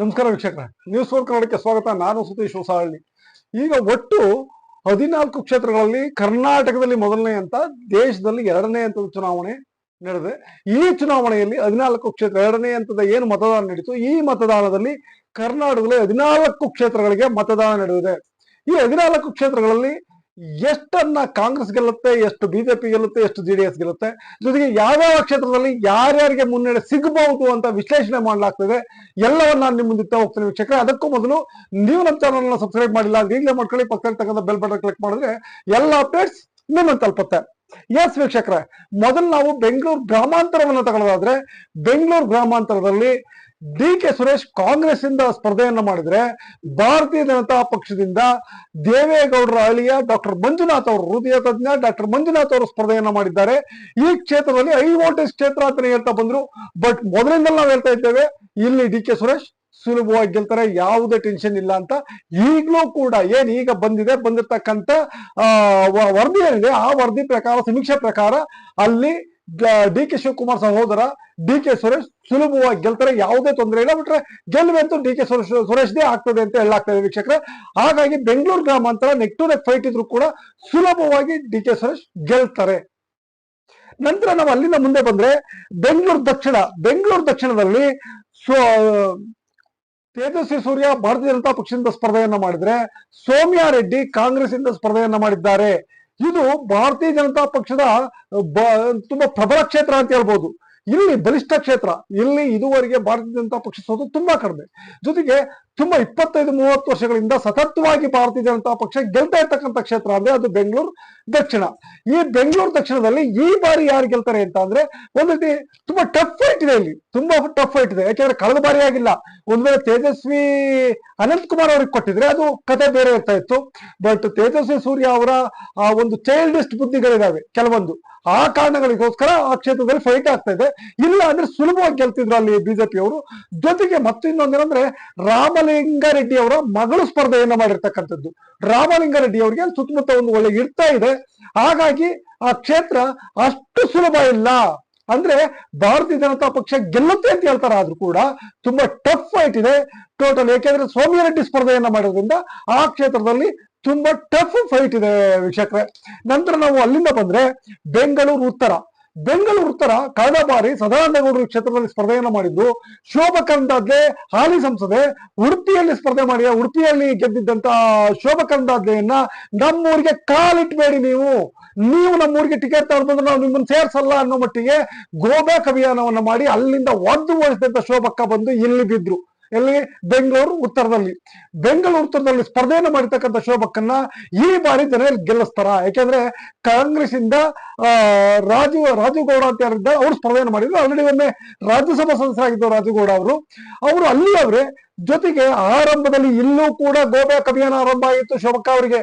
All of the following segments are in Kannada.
ನಮಸ್ಕಾರ ವೀಕ್ಷಕರ. ನ್ಯೂಸ್ ಫೋರ್ ಕನ್ನಡಕ್ಕೆ ಸ್ವಾಗತ. ನಾನು ಸತೀಶ್ ಹೊಸಹಳ್ಳಿ. ಈಗ ಒಟ್ಟು ಹದಿನಾಲ್ಕು ಕ್ಷೇತ್ರಗಳಲ್ಲಿ ಕರ್ನಾಟಕದಲ್ಲಿ ಮೊದಲನೇ ಅಂತ, ದೇಶದಲ್ಲಿ ಎರಡನೇ ಹಂತದ ಚುನಾವಣೆ ನಡೆದಿದೆ. ಈ ಚುನಾವಣೆಯಲ್ಲಿ ಹದಿನಾಲ್ಕು ಕ್ಷೇತ್ರ, ಎರಡನೇ ಹಂತದ ಏನು ಮತದಾನ ನಡೀತು? ಈ ಮತದಾನದಲ್ಲಿ ಕರ್ನಾಟಕದಲ್ಲಿ ಹದಿನಾಲ್ಕು ಕ್ಷೇತ್ರಗಳಿಗೆ ಮತದಾನ ನಡೆದಿದೆ. ಈ ಹದಿನಾಲ್ಕು ಕ್ಷೇತ್ರಗಳಲ್ಲಿ ಎಷ್ಟನ್ನ ಕಾಂಗ್ರೆಸ್ ಗೆಲ್ಲುತ್ತೆ, ಎಷ್ಟು ಬಿಜೆಪಿ ಗೆಲ್ಲುತ್ತೆ, ಎಷ್ಟು ಜೆ ಡಿ ಎಸ್ ಗೆಲ್ಲುತ್ತೆ, ಜೊತೆಗೆ ಯಾವ್ಯಾವ ಕ್ಷೇತ್ರದಲ್ಲಿ ಯಾರ್ಯಾರಿಗೆ ಮುನ್ನಡೆ ಸಿಗಬಹುದು ಅಂತ ವಿಶ್ಲೇಷಣೆ ಮಾಡಲಾಗ್ತದೆ, ಎಲ್ಲವನ್ನ ನಾನು ನಿಮ್ಮ ಮುಂದೆ ಹೋಗ್ತೇನೆ ವೀಕ್ಷಕರೇ. ಅದಕ್ಕೂ ಮೊದಲು ನೀವು ನಮ್ಮ ಚಾನಲ್ ಸಬ್ಸ್ಕ್ರೈಬ್ ಮಾಡಿಲ್ಲ ಅಂದ್ರೆ ಈಗಲೇ ಮಾಡ್ಕೊಳ್ಳಿ, ಪಕ್ಕದಲ್ಲಿ ತಗೊಂಡ ಬೆಲ್ ಬಟನ್ ಕ್ಲಿಕ್ ಮಾಡಿದ್ರೆ ಎಲ್ಲ ಅಪ್ಡೇಟ್ಸ್ ನಿಮ್ಮನ್ನು ತಲುಪುತ್ತೆ. ಎಸ್ ವೀಕ್ಷಕರೇ, ಮೊದಲು ನಾವು ಬೆಂಗಳೂರು ಗ್ರಾಮಾಂತರವನ್ನು ತಗೊಳ್ಳೋದಾದ್ರೆ ಬೆಂಗಳೂರು ಗ್ರಾಮಾಂತರದಲ್ಲಿ ಡಿ ಕೆ ಸುರೇಶ್ ಕಾಂಗ್ರೆಸ್ ಇಂದ ಸ್ಪರ್ಧೆಯನ್ನು ಮಾಡಿದ್ರೆ ಭಾರತೀಯ ಜನತಾ ಪಕ್ಷದಿಂದ ದೇವೇಗೌಡರ ಅಳಿಯ ಡಾಕ್ಟರ್ ಮಂಜುನಾಥ್ ಅವರು, ಹೃದಯ ತಜ್ಞ ಡಾಕ್ಟರ್ ಮಂಜುನಾಥ್ ಅವರು ಸ್ಪರ್ಧೆಯನ್ನು ಮಾಡಿದ್ದಾರೆ. ಈ ಕ್ಷೇತ್ರದಲ್ಲಿ ಐ ವೋಲ್ಟೇಜ್ ಕ್ಷೇತ್ರ ಅಂತ ಹೇಳ್ತಾ ಬಂದ್ರು. ಬಟ್ ಮೊದಲಿಂದ ನಾವು ಹೇಳ್ತಾ ಇದ್ದೇವೆ, ಇಲ್ಲಿ ಡಿ ಕೆ ಸುರೇಶ್ ಸುಲಭವಾಗಿ ಗೆಲ್ತಾರೆ, ಯಾವುದೇ ಟೆನ್ಷನ್ ಇಲ್ಲ ಅಂತ. ಈಗಲೂ ಕೂಡ ಏನ್ ಈಗ ಬಂದಿದೆ ವ- ವರದಿ ಏನಿದೆ, ಆ ವರದಿ ಪ್ರಕಾರ, ಸಮೀಕ್ಷೆ ಪ್ರಕಾರ ಅಲ್ಲಿ ಡಿ ಕೆ ಶಿವಕುಮಾರ್ ಸಹೋದರ, ಡಿ ಕೆ ಸುರೇಶ್ ಸುಲಭವಾಗಿ ಗೆಲ್ತಾರೆ, ಯಾವುದೇ ತೊಂದರೆ ಇಲ್ಲ. ಬಿಟ್ರೆ ಗೆಲ್ಲುವಂತೂ ಡಿ ಕೆ ಸುರೇಶ್, ಸುರೇಶ್ದೇ ಆಗ್ತದೆ ಅಂತ ಹೇಳಲಾಗ್ತದೆ ವೀಕ್ಷಕರ. ಹಾಗಾಗಿ ಬೆಂಗಳೂರು ಗ್ರಾಮಾಂತರ ನೆಕ್ ಟು ನೆಕ್ ಫೈಟ್ ಇದ್ರು ಕೂಡ ಸುಲಭವಾಗಿ ಡಿ ಕೆ ಸುರೇಶ್ ಗೆಲ್ತಾರೆ. ನಂತರ ನಾವು ಅಲ್ಲಿಂದ ಮುಂದೆ ಬಂದ್ರೆ ಬೆಂಗಳೂರು ದಕ್ಷಿಣ, ಬೆಂಗಳೂರು ದಕ್ಷಿಣದಲ್ಲಿ ತೇಜಸ್ವಿ ಸೂರ್ಯ, ಭಾರತೀಯ ಜನತಾ ಪಕ್ಷದಿಂದ ಸ್ಪರ್ಧೆಯನ್ನ ಮಾಡಿದ್ರೆ ಸೋಮ್ಯಾ ರೆಡ್ಡಿ ಕಾಂಗ್ರೆಸ್ ಇಂದ ಸ್ಪರ್ಧೆಯನ್ನ ಮಾಡಿದ್ದಾರೆ. ಇದು ಭಾರತೀಯ ಜನತಾ ಪಕ್ಷದ ತುಂಬಾ ಪ್ರಬಲ ಕ್ಷೇತ್ರ ಅಂತ ಹೇಳ್ಬೋದು. ಇಲ್ಲಿ ಬಲಿಷ್ಠ ಕ್ಷೇತ್ರ, ಇಲ್ಲಿ ಇದುವರೆಗೆ ಭಾರತೀಯ ಜನತಾ ಪಕ್ಷ ಸೋತು ತುಂಬಾ ಕಡಿಮೆ. ಜೊತೆಗೆ ತುಂಬಾ ಇಪ್ಪತ್ತೈದು, ಮೂವತ್ತು ವರ್ಷಗಳಿಂದ ಸತತವಾಗಿ ಭಾರತೀಯ ಜನತಾ ಪಕ್ಷ ಗೆಲ್ತಾ ಇರ್ತಕ್ಕಂಥ ಕ್ಷೇತ್ರ ಅಂದ್ರೆ ಅದು ಬೆಂಗಳೂರು ದಕ್ಷಿಣ. ಈ ಬೆಂಗಳೂರು ದಕ್ಷಿಣದಲ್ಲಿ ಈ ಬಾರಿ ಯಾರು ಗೆಲ್ತಾರೆ ಅಂತ ಅಂದ್ರೆ ಒಂದು ರೀತಿ ತುಂಬಾ ಟಫ್ ಫೈಟ್ ಇದೆ ಇಲ್ಲಿ. ತುಂಬಾ ಟಫ್ ಫೈಟ್ ಇದೆ. ಯಾಕೆಂದ್ರೆ ಕಳೆದ ಬಾರಿ ಆಗಿಲ್ಲ. ಒಂದ್ ವೇಳೆ ತೇಜಸ್ವಿ ಅನಂತ್ ಕುಮಾರ್ ಅವ್ರಿಗೆ ಕೊಟ್ಟಿದ್ರೆ ಅದು ಕತೆ ಬೇರೆ ಇರ್ತಾ ಇತ್ತು. ಬಟ್ ತೇಜಸ್ವಿ ಸೂರ್ಯ ಅವರ ಆ ಒಂದು ಚೈಲ್ಡಿಸ್ಟ್ ಬುದ್ಧಿಗಳಿದಾವೆ ಕೆಲವೊಂದು. ಆ ಕಾರಣಗಳಿಗೋಸ್ಕರ ಆ ಕ್ಷೇತ್ರದಲ್ಲಿ ಫೈಟ್ ಆಗ್ತಾ ಇದೆ. ಇಲ್ಲ ಅಂದ್ರೆ ಸುಲಭವಾಗಿ ಗೆಲ್ತಿದ್ರು ಅಲ್ಲಿ ಬಿಜೆಪಿ ಅವರು. ಜೊತೆಗೆ ಮತ್ತಿನ್ನೊಂದೇನಂದ್ರೆ ರಾಮಲಿಂಗಾರೆಡ್ಡಿ ಅವರ ಮಗಳು ಸ್ಪರ್ಧೆಯನ್ನ ಮಾಡಿರ್ತಕ್ಕಂಥದ್ದು. ರಾಮಲಿಂಗಾರೆಡ್ಡಿ ಅವರಿಗೆ ಸುತ್ತಮುತ್ತ ಒಂದು ಒಳ್ಳೆ ಇರ್ತಾ ಇದೆ. ಹಾಗಾಗಿ ಆ ಕ್ಷೇತ್ರ ಅಷ್ಟು ಸುಲಭ ಇಲ್ಲ. ಅಂದ್ರೆ ಭಾರತೀಯ ಜನತಾ ಪಕ್ಷ ಗೆಲ್ಲುತ್ತೆ ಅಂತ ಹೇಳ್ತಾರೆ, ಆದ್ರೂ ಕೂಡ ತುಂಬಾ ಟಫ್ ಫೈಟ್ ಇದೆ. ಟೋಟಲ್ ಯಾಕೆಂದ್ರೆ ಸೋಮಿರೆಡ್ಡಿ ರೆಡ್ಡಿ ಸ್ಪರ್ಧೆಯನ್ನ ಮಾಡೋದ್ರಿಂದ ಆ ಕ್ಷೇತ್ರದಲ್ಲಿ ತುಂಬಾ ಟಫ್ ಫೈಟ್ ಇದೆ ವೀಕ್ಷಕರೇ. ನಂತರ ನಾವು ಅಲ್ಲಿಂದ ಬಂದ್ರೆ ಬೆಂಗಳೂರು ಉತ್ತರ. ಬೆಂಗಳೂರು ಉತ್ತರ ಕಳೆದ ಬಾರಿ ಸದಾನಂದಗೌಡರು ಕ್ಷೇತ್ರದಲ್ಲಿ ಸ್ಪರ್ಧೆಯನ್ನು ಮಾಡಿದ್ದು ಶೋಭಾ ಕಂದಾದ್ಲೆ ಹಾಲಿ ಸಂಸದೆ, ಉಡುಪಿಯಲ್ಲಿ ಸ್ಪರ್ಧೆ ಮಾಡಿ ಉಡುಪಿಯಲ್ಲಿ ಗೆದ್ದಿದ್ದಂತ ಶೋಭಾ ಕಂದಾದ್ಲೆಯನ್ನ ನಮ್ಮೂರಿಗೆ ಕಾಲಿಟ್ಬೇಡಿ ನೀವು. ನೀವು ನಮ್ಮೂರಿಗೆ ಟಿಕೆಟ್ ತಗೊಂಡ್ಬಂದ್ರೆ ನಾವು ನಿಮ್ಮನ್ನು ಸೇರ್ಸಲ್ಲ ಅನ್ನೋ ಮಟ್ಟಿಗೆ ಗೋಬ್ಯಾಕ್ ಅಭಿಯಾನವನ್ನು ಮಾಡಿ ಅಲ್ಲಿಂದ ಒದ್ದು ಓಡಿಸಿದಂತ ಶೋಭಕ್ಕ ಬಂದು ಇಲ್ಲಿ ಬಿದ್ರು. ಎಲ್ಲಿ? ಬೆಂಗಳೂರು ಉತ್ತರದಲ್ಲಿ. ಬೆಂಗಳೂರು ಉತ್ತರದಲ್ಲಿ ಸ್ಪರ್ಧೆಯನ್ನು ಮಾಡಿರ್ತಕ್ಕಂಥ ಶೋಭಕ್ಕನ್ನ ಈ ಬಾರಿ ಜನರಲ್ಲಿ ಗೆಲ್ಲಿಸ್ತಾರ? ಯಾಕೆಂದ್ರೆ ಕಾಂಗ್ರೆಸ್ ಇಂದ ರಾಜು ರಾಜು ಗೌಡ ಅಂತ ಯಾರಿದ್ದಾರೆ, ಅವರು ಸ್ಪರ್ಧೆಯನ್ನು ಮಾಡಿದ್ರು. ಆಲ್ರೆಡಿ ಒಮ್ಮೆ ರಾಜ್ಯಸಭಾ ಸದಸ್ಯರಾಗಿದ್ದರು ರಾಜು ಗೌಡ ಅವರು. ಅವರು ಅಲ್ಲಿ ಅವರೇ ಜೊತೆಗೆ ಆರಂಭದಲ್ಲಿ ಇಲ್ಲೂ ಕೂಡ ಗೋಬ್ಯಾಕ್ ಅಭಿಯಾನ ಆರಂಭ ಆಯಿತು ಶೋಭಕ್ಕ ಅವರಿಗೆ.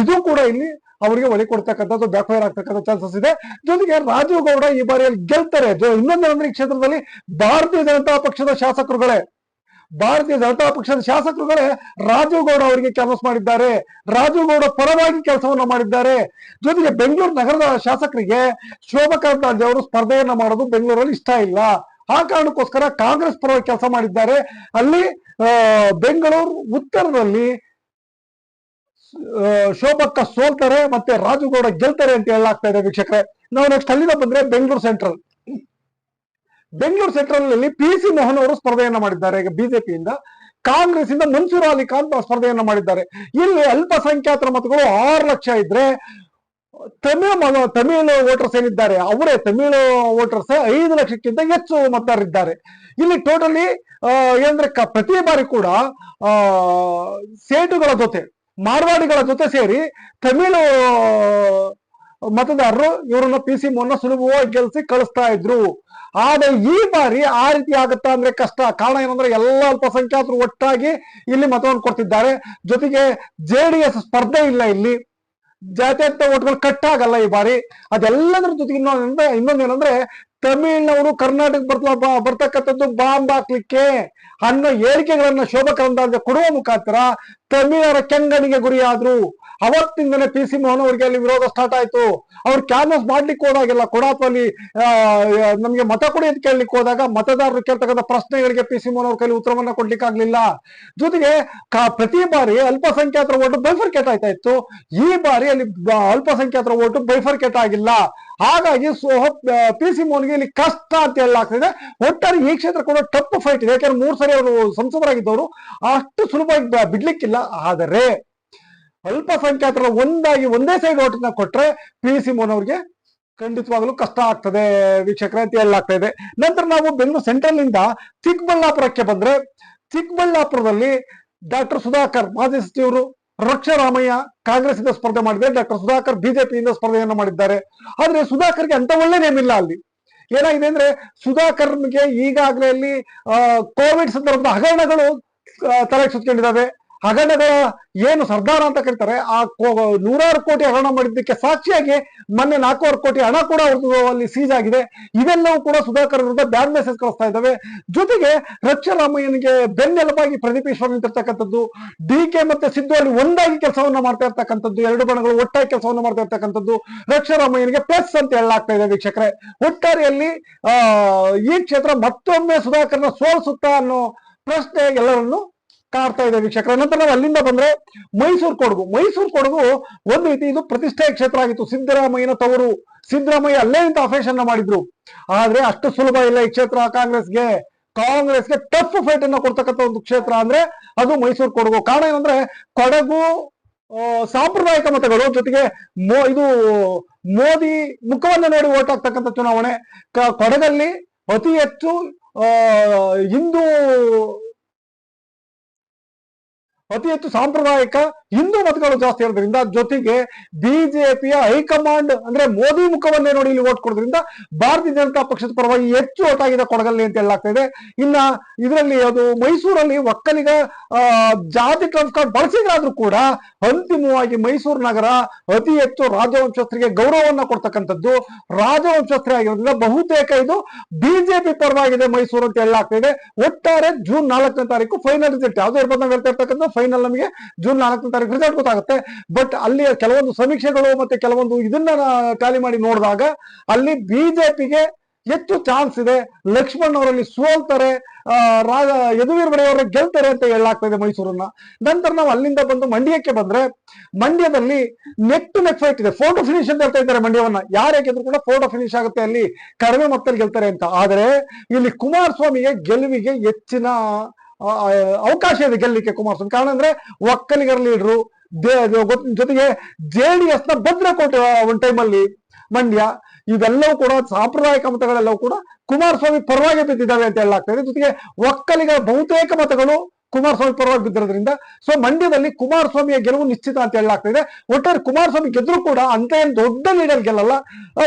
ಇದು ಕೂಡ ಇಲ್ಲಿ ಅವರಿಗೆ ಒಲೆ ಕೊಡ್ತಕ್ಕಂಥದ್ದು ಬ್ಯಾಕ್ವೈರ್ ಆಗ್ತಕ್ಕಂಥ ಚಾನ್ಸಸ್ ಇದೆ. ಜೊತೆಗೆ ರಾಜೀವ್ ಗೌಡ ಈ ಬಾರಿಯಲ್ಲಿ ಗೆಲ್ತಾರೆ. ಇನ್ನೊಂದು ಅಂದ್ರೆ ಕ್ಷೇತ್ರದಲ್ಲಿ ಭಾರತೀಯ ಜನತಾ ಪಕ್ಷದ ಶಾಸಕರುಗಳೇ. ಭಾರತೀಯ ಜನತಾ ಪಕ್ಷದ ಶಾಸಕರುಗಳೇ ರಾಜುಗೌಡ ಅವರಿಗೆ ಕೆಲಸ ಮಾಡಿದ್ದಾರೆ. ರಾಜುಗೌಡ ಪರವಾಗಿ ಕೆಲಸವನ್ನ ಮಾಡಿದ್ದಾರೆ. ಜೊತೆಗೆ ಬೆಂಗಳೂರು ನಗರದ ಶಾಸಕರಿಗೆ ಶೋಭಾ ಕರಂದ್ಲಾಜೆ ಅವರು ಸ್ಪರ್ಧೆಯನ್ನ ಮಾಡೋದು ಬೆಂಗಳೂರಲ್ಲಿ ಇಷ್ಟ ಇಲ್ಲ. ಆ ಕಾರಣಕ್ಕೋಸ್ಕರ ಕಾಂಗ್ರೆಸ್ ಪರವಾಗಿ ಕೆಲಸ ಮಾಡಿದ್ದಾರೆ. ಅಲ್ಲಿ ಬೆಂಗಳೂರು ಉತ್ತರದಲ್ಲಿ ಶೋಭಕ್ಕ ಸೋಲ್ತಾರೆ ಮತ್ತೆ ರಾಜುಗೌಡ ಗೆಲ್ತಾರೆ ಅಂತ ಹೇಳಲಾಗ್ತಾ ಇದೆ ವೀಕ್ಷಕರೇ. ನಾವು ನೆಕ್ಸ್ಟ್ ಅಲ್ಲಿಂದ ಬಂದ್ರೆ ಬೆಂಗಳೂರು ಸೆಂಟ್ರಲ್ ಬೆಂಗಳೂರು ಸೆಂಟ್ರಲ್ನಲ್ಲಿ ಪಿ ಸಿ ಮೋಹನ್ ಅವರು ಸ್ಪರ್ಧೆಯನ್ನ ಮಾಡಿದ್ದಾರೆ. ಈಗ ಬಿಜೆಪಿಯಿಂದ ಕಾಂಗ್ರೆಸ್ ಇಂದ ಮನ್ಸೂರ್ ಅಲಿ ಖಾನ್ ಸ್ಪರ್ಧೆಯನ್ನ ಮಾಡಿದ್ದಾರೆ. ಇಲ್ಲಿ ಅಲ್ಪಸಂಖ್ಯಾತರ ಮತಗಳು ಆರು ಲಕ್ಷ ಇದ್ರೆ ತಮಿಳು ತಮಿಳು ವೋಟರ್ಸ್ ಏನಿದ್ದಾರೆ, ಅವರೇ ತಮಿಳು ವೋಟರ್ಸ್ ಐದು ಲಕ್ಷಕ್ಕಿಂತ ಹೆಚ್ಚು ಮತದಾರರಿದ್ದಾರೆ. ಇಲ್ಲಿ ಟೋಟಲಿ ಏನಂದ್ರೆ ಪ್ರತಿ ಬಾರಿ ಕೂಡ, ಆ, ಸೇಟುಗಳ ಜೊತೆ, ಮಾರ್ವಾಡಿಗಳ ಜೊತೆ ಸೇರಿ ತಮಿಳು ಮತದಾರರು ಇವರನ್ನ ಪಿ ಸಿ ಮೋಹನ್ ಸುಲಭವಾಗಿ ಗೆಲ್ಸಿ ಕಳಿಸ್ತಾ ಇದ್ರು. ಆದ್ರೆ ಈ ಬಾರಿ ಆ ರೀತಿ ಆಗುತ್ತಾ ಅಂದ್ರೆ ಕಷ್ಟ. ಕಾರಣ ಏನಂದ್ರೆ ಎಲ್ಲ ಅಲ್ಪಸಂಖ್ಯಾತರು ಒಟ್ಟಾಗಿ ಇಲ್ಲಿ ಮತವನ್ನು ಕೊಡ್ತಿದ್ದಾರೆ. ಜೊತೆಗೆ ಜೆ ಡಿ ಎಸ್ ಸ್ಪರ್ಧೆ ಇಲ್ಲ ಇಲ್ಲಿ. ಜಾತ್ಯತೀತ ಓಟ್ಗಳು ಕಟ್ ಆಗಲ್ಲ ಈ ಬಾರಿ. ಅದೆಲ್ಲದರ ಜೊತೆಗೆ ಇನ್ನೊಂದಂದ್ರೆ ಇನ್ನೊಂದೇನಂದ್ರೆ ತಮಿಳ್ನವರು ಕರ್ನಾಟಕ ಬರ್ತಾ ಬರ್ತಕ್ಕಂಥದ್ದು ಬಾಂಬ್ ಹಾಕ್ಲಿಕ್ಕೆ ಅನ್ನೋ ಹೇಳಿಕೆಗಳನ್ನ ಶೋಭಾ ಕರಂದ್ಲಾಜೆ ಕೊಡುವ ಮುಖಾಂತರ ತಮಿಳರ ಕೆಂಗಣಿಗೆ ಗುರಿಯಾದ್ರು. ಅವತ್ತಿಂದನೇ ಪಿ ಸಿ ಮೋಹನ್ ಅವರಿಗೆ ಅಲ್ಲಿ ವಿರೋಧ ಸ್ಟಾರ್ಟ್ ಆಯ್ತು. ಅವ್ರು ಕ್ಯಾನ್ವಸ್ ಮಾಡ್ಲಿಕ್ಕೆ ಹೋದಾಗೆಲ್ಲ ಕೊಡಾಪಲ್ಲಿ ನಮ್ಗೆ ಮತ ಕೊಡಿ ಅಂತ ಕೇಳಲಿಕ್ಕೆ ಹೋದಾಗ ಮತದಾರರು ಕೇಳ್ತಕ್ಕಂಥ ಪ್ರಶ್ನೆಗಳಿಗೆ ಪಿ ಸಿ ಮೋಹನ್ ಅವ್ರ ಕೈಲಿ ಉತ್ತರವನ್ನ ಕೊಡ್ಲಿಕ್ಕಾಗ್ಲಿಲ್ಲ. ಜೊತೆಗೆ ಪ್ರತಿ ಬಾರಿ ಅಲ್ಪಸಂಖ್ಯಾತರ ಓಟು ಬೈಫರ್ಕೇಟ್ ಆಯ್ತಾ ಇತ್ತು. ಈ ಬಾರಿ ಅಲ್ಲಿ ಅಲ್ಪಸಂಖ್ಯಾತರ ಓಟು ಬೈಫರ್ಕೇಟ್ ಆಗಿಲ್ಲ. ಹಾಗಾಗಿ ಪಿ ಸಿ ಮೋಹನ್ಗೆ ಇಲ್ಲಿ ಕಷ್ಟ ಅಂತ ಹೇಳಲಾಗ್ತಿದೆ. ಒಟ್ಟಾರೆ ಈ ಕ್ಷೇತ್ರ ಕೂಡ ಟಫ್ ಫೈಟ್ ಇದೆ. ಯಾಕಂದ್ರೆ ಮೂರು ಸರಿ ಅವರು ಸಂಸದರಾಗಿದ್ದವರು. ಅಷ್ಟು ಸುಲಭವಾಗಿ ಬಿಡ್ಲಿಕ್ಕಿಲ್ಲ. ಆದರೆ ಅಲ್ಪಸಂಖ್ಯಾತರ ಒಂದಾಗಿ ಒಂದೇ ಸೈಡ್ ಓಟನ್ನ ಕೊಟ್ರೆ ಪಿ ಸಿ ಮೋಹನ್ ಅವ್ರಿಗೆ ಖಂಡಿತವಾಗ್ಲೂ ಕಷ್ಟ ಆಗ್ತದೆ ವೀಕ್ಷಕರ ಅಂತ ಹೇಳಲಾಗ್ತಾ ಇದೆ ನಂತರ ನಾವು ಬೆಂಗಳೂರು ಸೆಂಟ್ರಲ್ ಇಂದ ಚಿಕ್ಕಬಳ್ಳಾಪುರಕ್ಕೆ ಬಂದ್ರೆ ಚಿಕ್ಕಬಳ್ಳಾಪುರದಲ್ಲಿ ಡಾಕ್ಟರ್ ಸುಧಾಕರ್, ಮಾಜಿ ಸಚಿವರು ರಕ್ಷಾರಾಮಯ್ಯ ಕಾಂಗ್ರೆಸ್ ಇಂದ ಸ್ಪರ್ಧೆ ಮಾಡಿದ್ರೆ ಡಾಕ್ಟರ್ ಸುಧಾಕರ್ ಬಿಜೆಪಿಯಿಂದ ಸ್ಪರ್ಧೆಯನ್ನು ಮಾಡಿದ್ದಾರೆ. ಆದ್ರೆ ಸುಧಾಕರ್ಗೆ ಅಂತ ಒಳ್ಳೆ ನೇಮ್ ಇಲ್ಲ ಅಲ್ಲಿ. ಏನಾಗಿದೆ ಅಂದ್ರೆ ಸುಧಾಕರ್ಗೆ ಈಗಾಗಲೇ ಅಲ್ಲಿ ಕೋವಿಡ್ ಸಂದರ್ಭದ ಹಗರಣಗಳು ತಲೆ ಸುತ್ಕೊಂಡಿದ್ದಾವೆ ಹಗರಣಗಳ ಏನು ಸರ್ದಾರ ಅಂತ ಕರೀತಾರೆ, ಆ ನೂರಾರು ಕೋಟಿ ಹಗರಣ ಮಾಡಿದ್ದಕ್ಕೆ ಸಾಕ್ಷಿಯಾಗಿ ಮೊನ್ನೆ ನಾಲ್ಕೂವರೆ ಕೋಟಿ ಹಣ ಕೂಡ ಅವ್ರದ್ದು ಅಲ್ಲಿ ಸೀಜ್ ಆಗಿದೆ. ಇವೆಲ್ಲವೂ ಕೂಡ ಸುಧಾಕರ್ ವಿರುದ್ಧ ಬ್ಯಾಡ್ ಮೆಸೇಜ್ ಕಳಿಸ್ತಾ ಇದ್ದಾವೆ. ಜೊತೆಗೆ ರಕ್ಷಾರಾಮಯ್ಯನಿಗೆ ಬೆನ್ನೆಲುಬಾಗಿ ಪ್ರದೀಪ್ ಈಶ್ವರ್ ನಿಂತಿರ್ತಕ್ಕಂಥದ್ದು, ಡಿ ಕೆ ಮತ್ತೆ ಸಿದ್ದು ಅಲ್ಲಿ ಒಂದಾಗಿ ಕೆಲಸವನ್ನ ಮಾಡ್ತಾ ಇರ್ತಕ್ಕಂಥದ್ದು, ಎರಡು ಬಣಗಳು ಒಟ್ಟಾಗಿ ಕೆಲಸವನ್ನು ಮಾಡ್ತಾ ಇರ್ತಕ್ಕಂಥದ್ದು ರಕ್ಷಾರಾಮಯ್ಯನಿಗೆ ಪ್ಲಸ್ ಅಂತ ಹೇಳಲಾಗ್ತಾ ಇದೆ ವೀಕ್ಷಕರೇ. ಒಟ್ಟಾರೆಯಲ್ಲಿ ಈ ಕ್ಷೇತ್ರ ಮತ್ತೊಮ್ಮೆ ಸುಧಾಕರ್ನ ಸೋಲಿಸುತ್ತಾ ಅನ್ನೋ ಪ್ರಶ್ನೆ ಎಲ್ಲರನ್ನು ಕಾಡ್ತಾ ಇದೆ ವೀಕ್ಷಕರ. ನಂತರ ನಾವು ಅಲ್ಲಿಂದ ಬಂದ್ರೆ ಮೈಸೂರು ಕೊಡಗು. ಮೈಸೂರು ಕೊಡಗು ಒಂದು ರೀತಿ ಇದು ಪ್ರತಿಷ್ಠೆಯ ಕ್ಷೇತ್ರ ಆಗಿತ್ತು. ಸಿದ್ದರಾಮಯ್ಯನ ತವರು. ಸಿದ್ದರಾಮಯ್ಯ ಅಲ್ಲೇ ಇಂತ ಅಫೇಷನ್ ಮಾಡಿದ್ರು. ಆದ್ರೆ ಅಷ್ಟು ಸುಲಭ ಇಲ್ಲ ಈ ಕ್ಷೇತ್ರ ಕಾಂಗ್ರೆಸ್ಗೆ. ಕಾಂಗ್ರೆಸ್ಗೆ ಟಫ್ ಫೈಟ್ ಅನ್ನ ಕೊಡ್ತಕ್ಕಂಥ ಒಂದು ಕ್ಷೇತ್ರ ಅಂದ್ರೆ ಅದು ಮೈಸೂರು ಕೊಡಗು. ಕಾರಣ ಏನಂದ್ರೆ ಕೊಡಗು ಸಾಂಪ್ರದಾಯಿಕ ಮತಗಳು ಜೊತೆಗೆ ಮೋ, ಇದು ಮೋದಿ ಮುಖವನ್ನು ನೋಡಿ ಓಟ್ ಹಾಕ್ತಕ್ಕಂಥ ಚುನಾವಣೆ. ಕೊಡಗಲ್ಲಿ ಅತಿ ಹೆಚ್ಚು ಹಿಂದೂ ಅತಿ ಹೆಚ್ಚು ಸಾಂಪ್ರದಾಯಿಕ ಹಿಂದೂ ಮತಗಳು ಜಾಸ್ತಿ ಇರೋದ್ರಿಂದ ಜೊತೆಗೆ ಬಿಜೆಪಿಯ ಹೈಕಮಾಂಡ್ ಅಂದ್ರೆ ಮೋದಿ ಮುಖವನ್ನೇ ನೋಡಿ ಇಲ್ಲಿ ಓಟ್ ಕೊಡೋದ್ರಿಂದ ಭಾರತೀಯ ಜನತಾ ಪಕ್ಷದ ಪರವಾಗಿ ಹೆಚ್ಚು ಓಟ್ ಆಗಿದೆ ಕೊಡಗಲ್ಲಿ ಅಂತ ಹೇಳಲಾಗ್ತಾ ಇದೆ. ಇನ್ನ ಇದರಲ್ಲಿ ಅದು ಮೈಸೂರಲ್ಲಿ ಒಕ್ಕಲಿಗ ಜಾತಿ ಟ್ರಂಪ್ ಕಾರ್ಡ್ ಬಳಸಿದ್ರಾದ್ರೂ ಕೂಡ ಅಂತಿಮವಾಗಿ ಮೈಸೂರು ನಗರ ಅತಿ ಹೆಚ್ಚು ರಾಜವಂಶಸ್ಥರಿಗೆ ಗೌರವವನ್ನು ಕೊಡ್ತಕ್ಕಂಥದ್ದು ರಾಜವಂಶಸ್ಥರೇ ಆಗಿರೋದ್ರಿಂದ ಬಹುತೇಕ ಇದು ಬಿಜೆಪಿ ಪರವಾಗಿದೆ ಮೈಸೂರು ಅಂತ ಹೇಳಲಾಗ್ತಾ ಇದೆ ಒಟ್ಟಾರೆ ಜೂನ್ ನಾಲ್ಕನೇ ತಾರೀಕು ಫೈನಲ್ ರಿಸಲ್ಟ್ ಯಾವುದೇ ಇರ್ಬೋದು ನಾವು ಫೈನಲ್ ನಮಗೆ ಜೂನ್ ನಾಲ್ಕನೇ ತಾರೀಕು ರಿಸಲ್ಟ್ ಗೊತ್ತಾಗುತ್ತೆ. ಬಟ್ ಅಲ್ಲಿ ಕೆಲವೊಂದು ಸಮೀಕ್ಷೆಗಳು ಮತ್ತೆ ಕೆಲವೊಂದು ಇದನ್ನ ಟ್ಯಾಲಿ ಮಾಡಿ ನೋಡಿದಾಗ ಅಲ್ಲಿ ಬಿಜೆಪಿಗೆ ಹೆಚ್ಚು ಚಾನ್ಸ್ ಇದೆ. ಲಕ್ಷ್ಮಣ್ ಅವರಲ್ಲಿ ಸೋಲ್ತಾರೆ. ರಾಜ ಯದುವೀರ್ ಬಡೆಯವರ ಗೆಲ್ತಾರೆ ಅಂತ ಹೇಳಲಾಗ್ತಾ ಇದೆ ಮೈಸೂರನ್ನ. ನಂತರ ನಾವು ಅಲ್ಲಿಂದ ಬಂದು ಮಂಡ್ಯಕ್ಕೆ ಬಂದ್ರೆ ಮಂಡ್ಯದಲ್ಲಿ ನೆಕ್ ಟು ನೆಕ್ ಫೈಟ್ ಇದೆ. ಫೋಟೋ ಫಿನಿಶ್ ಅಂತ ಹೇಳ್ತಾ ಇದ್ದಾರೆ ಮಂಡ್ಯವನ್ನ. ಯಾರೇ ಗೆದ್ರು ಕೂಡ ಫೋಟೋ ಫಿನಿಶ್ ಆಗುತ್ತೆ ಅಲ್ಲಿ ಕಡಿಮೆ ಮೊತ್ತದಲ್ಲಿ ಗೆಲ್ತಾರೆ ಅಂತ. ಆದ್ರೆ ಇಲ್ಲಿ ಕುಮಾರಸ್ವಾಮಿಗೆ ಗೆಲುವಿಗೆ ಹೆಚ್ಚಿನ ಅವಕಾಶ ಇದೆ ಗೆಲ್ಲಿಕ್ಕೆ ಕುಮಾರಸ್ವಾಮಿ. ಕಾರಣ ಅಂದ್ರೆ ಒಕ್ಕಲಿಗರ ಲೀಡ್ರು ಜೊತೆಗೆ ಜೆ ಡಿ ಎಸ್ನ ಭದ್ರಕೋಟೆ ಒಂದ್ ಟೈಮಲ್ಲಿ ಮಂಡ್ಯ. ಇವೆಲ್ಲವೂ ಕೂಡ ಸಾಂಪ್ರದಾಯಿಕ ಮತಗಳೆಲ್ಲವೂ ಕೂಡ ಕುಮಾರಸ್ವಾಮಿ ಪರವಾಗಿ ಬಿದ್ದಿದ್ದಾವೆ ಅಂತ ಹೇಳಲಾಗ್ತಾ ಇದೆ. ಜೊತೆಗೆ ಒಕ್ಕಲಿಗರ ಬಹುತೇಕ ಮತಗಳು ಕುಮಾರಸ್ವಾಮಿ ಪರವಾಗಿ ಬಿದ್ದಿರೋದ್ರಿಂದ ಸೊ ಮಂಡ್ಯದಲ್ಲಿ ಕುಮಾರಸ್ವಾಮಿಯ ಗೆಲುವು ನಿಶ್ಚಿತ ಅಂತ ಹೇಳಲಾಗ್ತಾ ಇದೆ. ಒಟ್ಟಾರೆ ಕುಮಾರಸ್ವಾಮಿ ಗೆದ್ರು ಕೂಡ ಅಂತ ಏನು ದೊಡ್ಡ ಲೀಡರ್ ಗೆಲ್ಲಲ್ಲ.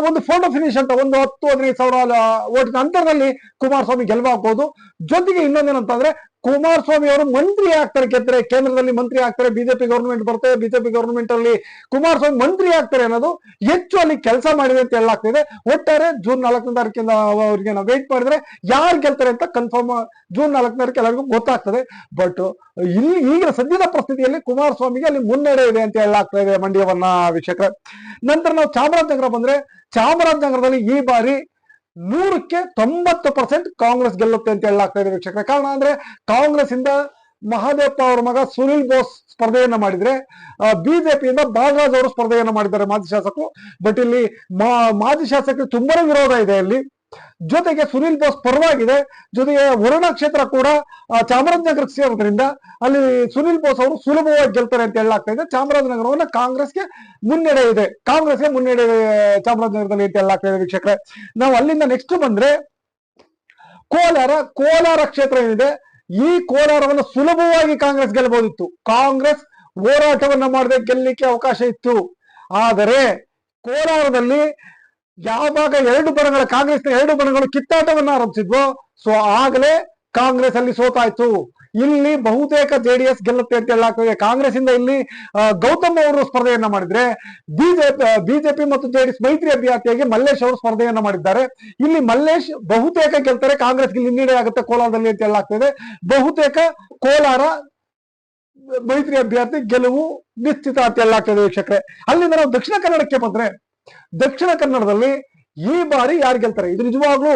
ಒಂದು ಫೋಟೋ ಫಿನಿಶ್ ಅಂತ ಒಂದು ಹತ್ತು, ಹದಿನೈದು ಸಾವಿರ ಓಟಿನ ಅಂತರದಲ್ಲಿ ಕುಮಾರಸ್ವಾಮಿ ಗೆಲುವಾಗಬಹುದು ಜೊತೆಗೆ ಇನ್ನೊಂದೇನಂತಂದ್ರೆ ಕುಮಾರಸ್ವಾಮಿ ಅವರು ಮಂತ್ರಿ ಆಗ್ತಾರೆ ಕೆತ್ತರೆ ಕೇಂದ್ರದಲ್ಲಿ ಮಂತ್ರಿ ಆಗ್ತಾರೆ ಬಿಜೆಪಿ ಗವರ್ಮೆಂಟ್ ಬರ್ತದೆ ಬಿಜೆಪಿ ಗವರ್ಮೆಂಟ್ ಅಲ್ಲಿ ಕುಮಾರಸ್ವಾಮಿ ಮಂತ್ರಿ ಆಗ್ತಾರೆ ಅನ್ನೋದು ಹೆಚ್ಚು ಅಲ್ಲಿ ಕೆಲಸ ಮಾಡಿದೆ ಅಂತ ಹೇಳಲಾಗ್ತಿದೆ ಒಟ್ಟಾರೆ ಜೂನ್ ನಾಲ್ಕನೇ ತಾರೀಕಿಂದ ಅವರಿಗೆ ನಾವು ವೇಟ್ ಮಾಡಿದ್ರೆ ಯಾರು ಗೆಲ್ತಾರೆ ಅಂತ ಕನ್ಫರ್ಮ್ ಜೂನ್ ನಾಲ್ಕನೇ ತಾರೀಕು ಎಲ್ಲರಿಗೂ ಗೊತ್ತಾಗ್ತದೆ. ಬಟ್ ಇಲ್ಲಿ ಈಗಿನ ಸದ್ಯದ ಪರಿಸ್ಥಿತಿಯಲ್ಲಿ ಕುಮಾರಸ್ವಾಮಿಗೆ ಅಲ್ಲಿ ಮುನ್ನಡೆ ಇದೆ ಅಂತ ಹೇಳಲಾಗ್ತಾ ಇದೆ ಮಂಡ್ಯವನ್ನ ವೀಕ್ಷಕರೇ. ನಂತರ ನಾವು ಚಾಮರಾಜನಗರ ಬಂದ್ರೆ, ಚಾಮರಾಜನಗರದಲ್ಲಿ ಈ ಬಾರಿ ನೂರಕ್ಕೆ ತೊಂಬತ್ತು ಪರ್ಸೆಂಟ್ ಕಾಂಗ್ರೆಸ್ ಗೆಲ್ಲುತ್ತೆ ಅಂತ ಹೇಳಲಾಗ್ತಾ ಇದೆ ವೀಕ್ಷಕರ. ಕಾರಣ ಅಂದ್ರೆ ಕಾಂಗ್ರೆಸ್ ಇಂದ ಮಹಾದೇವಪ್ಪ ಅವರ ಮಗ ಸುನಿಲ್ ಬೋಸ್ ಸ್ಪರ್ಧೆಯನ್ನ ಮಾಡಿದ್ರೆ ಬಿಜೆಪಿಯಿಂದ ಬಾಲರಾಜ್ ಅವರು ಸ್ಪರ್ಧೆಯನ್ನ ಮಾಡಿದ್ದಾರೆ ಮಾಜಿ ಶಾಸಕರು. ಬಟ್ ಇಲ್ಲಿ ಮಾಜಿ ಶಾಸಕರು ತುಂಬಾನೇ ವಿರೋಧ ಇದೆ ಇಲ್ಲಿ ಜೊತೆಗೆ ಸುನಿಲ್ ಬೋಸ್ ಪರವಾಗಿದೆ. ಜೊತೆಗೆ ವರುಣ ಕ್ಷೇತ್ರ ಕೂಡ ಚಾಮರಾಜನಗರ ಸೇರೋದ್ರಿಂದ ಅಲ್ಲಿ ಸುನಿಲ್ ಬೋಸ್ ಅವರು ಸುಲಭವಾಗಿ ಗೆಲ್ತಾರೆ ಅಂತ ಹೇಳಲಾಗ್ತಾ ಇದೆ. ಚಾಮರಾಜನಗರವನ್ನ ಕಾಂಗ್ರೆಸ್ಗೆ ಮುನ್ನಡೆ ಇದೆ. ಕಾಂಗ್ರೆಸ್ಗೆ ಮುನ್ನಡೆ ಚಾಮರಾಜನಗರದಲ್ಲಿ ಅಂತ ಹೇಳಲಾಗ್ತಾ ಇದೆ ವೀಕ್ಷಕರೇ. ನಾವು ಅಲ್ಲಿಂದ ನೆಕ್ಸ್ಟ್ ಬಂದ್ರೆ, ಕೋಲಾರ ಕೋಲಾರ ಕ್ಷೇತ್ರ ಏನಿದೆ? ಈ ಕೋಲಾರವನ್ನು ಸುಲಭವಾಗಿ ಕಾಂಗ್ರೆಸ್ ಗೆಲ್ಲಬಹುದಿತ್ತು ಕಾಂಗ್ರೆಸ್ ಹೋರಾಟವನ್ನ ಮಾಡದೆ ಗೆಲ್ಲಲಿಕ್ಕೆ ಅವಕಾಶ ಇತ್ತು. ಆದರೆ, ಕೋಲಾರದಲ್ಲಿ ಯಾವಾಗ ಎರಡು ಬಣಗಳ ಕಾಂಗ್ರೆಸ್ನ ಎರಡು ಬಣಗಳು ಕಿತ್ತಾಟವನ್ನು ಆರಂಭಿಸಿದ್ವೋ, ಸೊ ಆಗಲೇ ಕಾಂಗ್ರೆಸ್ ಅಲ್ಲಿ ಸೋತಾಯ್ತು. ಇಲ್ಲಿ ಬಹುತೇಕ ಜೆಡಿಎಸ್ ಗೆಲ್ಲುತ್ತೆ ಅಂತ ಹೇಳಲಾಗ್ತದೆ ಕಾಂಗ್ರೆಸ್ ಇಂದ ಇಲ್ಲಿ ಗೌತಮ್ ಅವರು ಸ್ಪರ್ಧೆಯನ್ನ ಮಾಡಿದ್ರೆ, ಬಿಜೆಪಿ ಬಿಜೆಪಿ ಮತ್ತು ಜೆಡಿಎಸ್ ಮೈತ್ರಿ ಅಭ್ಯರ್ಥಿಯಾಗಿ ಮಲ್ಲೇಶ್ ಅವರು ಸ್ಪರ್ಧೆಯನ್ನ ಮಾಡಿದ್ದಾರೆ. ಇಲ್ಲಿ ಮಲ್ಲೇಶ್ ಬಹುತೇಕ ಗೆಲ್ತಾರೆ, ಕಾಂಗ್ರೆಸ್ಗೆ ಹಿನ್ನಡೆ ಆಗುತ್ತೆ ಕೋಲಾರದಲ್ಲಿ ಅಂತ ಹೇಳಲಾಗ್ತದೆ ಬಹುತೇಕ ಕೋಲಾರ ಮೈತ್ರಿ ಅಭ್ಯರ್ಥಿ ಗೆಲುವು ನಿಶ್ಚಿತ ಅಂತ ಹೇಳಲಾಗ್ತದೆ ವೀಕ್ಷಕರೇ. ಅಲ್ಲಿಂದ ನಾವು ದಕ್ಷಿಣ ಕನ್ನಡಕ್ಕೆ ಬಂದ್ರೆ ದಕ್ಷಿಣ ಕನ್ನಡದಲ್ಲಿ ಈ ಬಾರಿ ಯಾರು ಗೆಲ್ತಾರೆ? ಇದು ನಿಜವಾಗ್ಲೂ